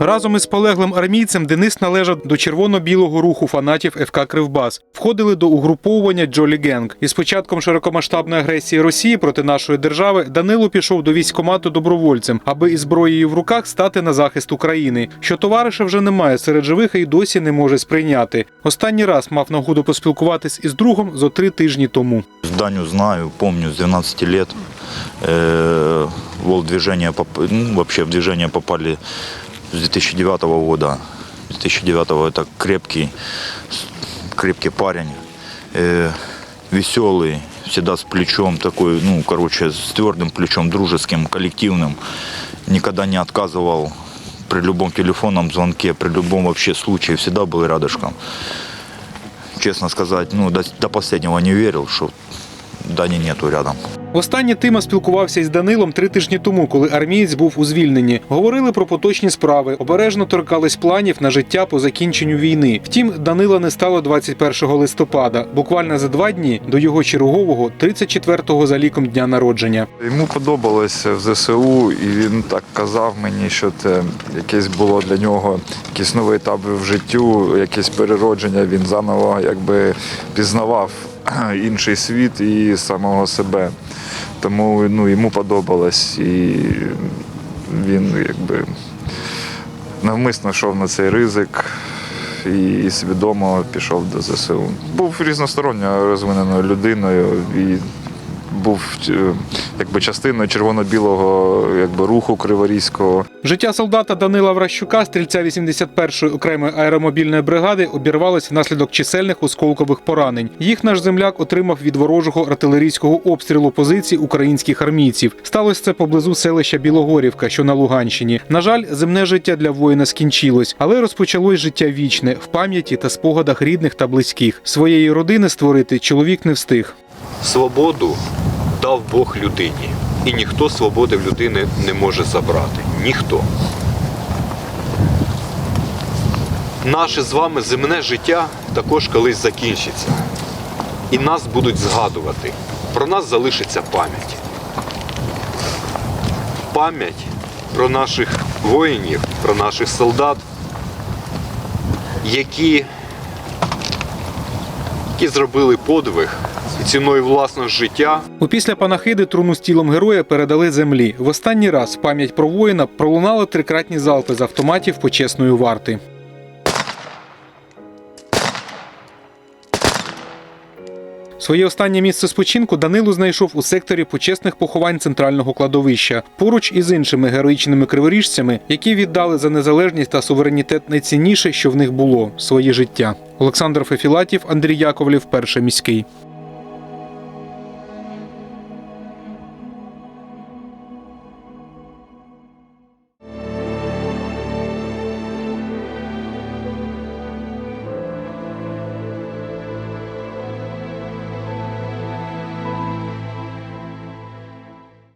Разом із полеглим армійцем Денис належав до червоно-білого руху фанатів ФК Кривбас. Входили до угруповування Джолі Генг. І з початком широкомасштабної агресії Росії проти нашої держави Данило пішов до військкомату добровольцем, аби із зброєю в руках стати на захист України. Що товариша вже немає серед живих і досі не може сприйняти. Останній раз мав нагоду поспілкуватись із другом зо три тижні тому. Даню знаю, помню с 12 лет. Э, Вол движения, ну, вообще в движение попали с 2009 года. 2009 это крепкий, крепкий парень, э, веселый, всегда с плечом такой, ну, короче, с твердым плечом, дружеским, коллективным. Никогда не отказывал при любом телефонном звонке, при любом вообще случае, всегда был рядышком. Честно сказать, ну, до, до последнего не верил, что Дани нету рядом. Востаннє Тима спілкувався із Данилом три тижні тому, коли армієць був у звільненні. Говорили про поточні справи, обережно торкались планів на життя по закінченню війни. Втім, Данила не стало 21 листопада, буквально за два дні до його чергового 34-го за ліком дня народження. Йому подобалося в ЗСУ, і він так казав мені, що це якесь було для нього якийсь новий етап в життю, якесь переродження. Він заново якби пізнавав інший світ і самого себе. Тому ну, йому подобалось, і він якби навмисно йшов на цей ризик і свідомо пішов до ЗСУ. Був різносторонньо розвиненою людиною і був е, якби частиною червоно-білого якби, руху криворізького. Життя солдата Данила Вращука, стрільця 81-ї окремої аеромобільної бригади, обірвалось внаслідок чисельних осколкових поранень. Їх наш земляк отримав від ворожого артилерійського обстрілу позицій українських армійців. Сталося це поблизу селища Білогорівка, що на Луганщині. На жаль, земне життя для воїна скінчилось, але розпочалось життя вічне в пам'яті та спогадах рідних та близьких. Своєї родини створити чоловік не встиг. Свободу дав Бог людині. І ніхто свободи в людини не може забрати. Ніхто. Наше з вами земне життя також колись закінчиться. І нас будуть згадувати. Про нас залишиться пам'ять. Пам'ять про наших воїнів, про наших солдат, які, які зробили подвиг ціною власного життя У після панахиди труну з тілом героя передали землі. В останній раз пам'ять про воїна пролунали трикратні залпи з автоматів почесної варти. Своє останнє місце спочинку Данилу знайшов у секторі почесних поховань центрального кладовища поруч із іншими героїчними криворіжцями, які віддали за незалежність та суверенітет найцінніше, що в них було своє життя. Олександр Фефілатів, Андрій Яковлів, перший міський.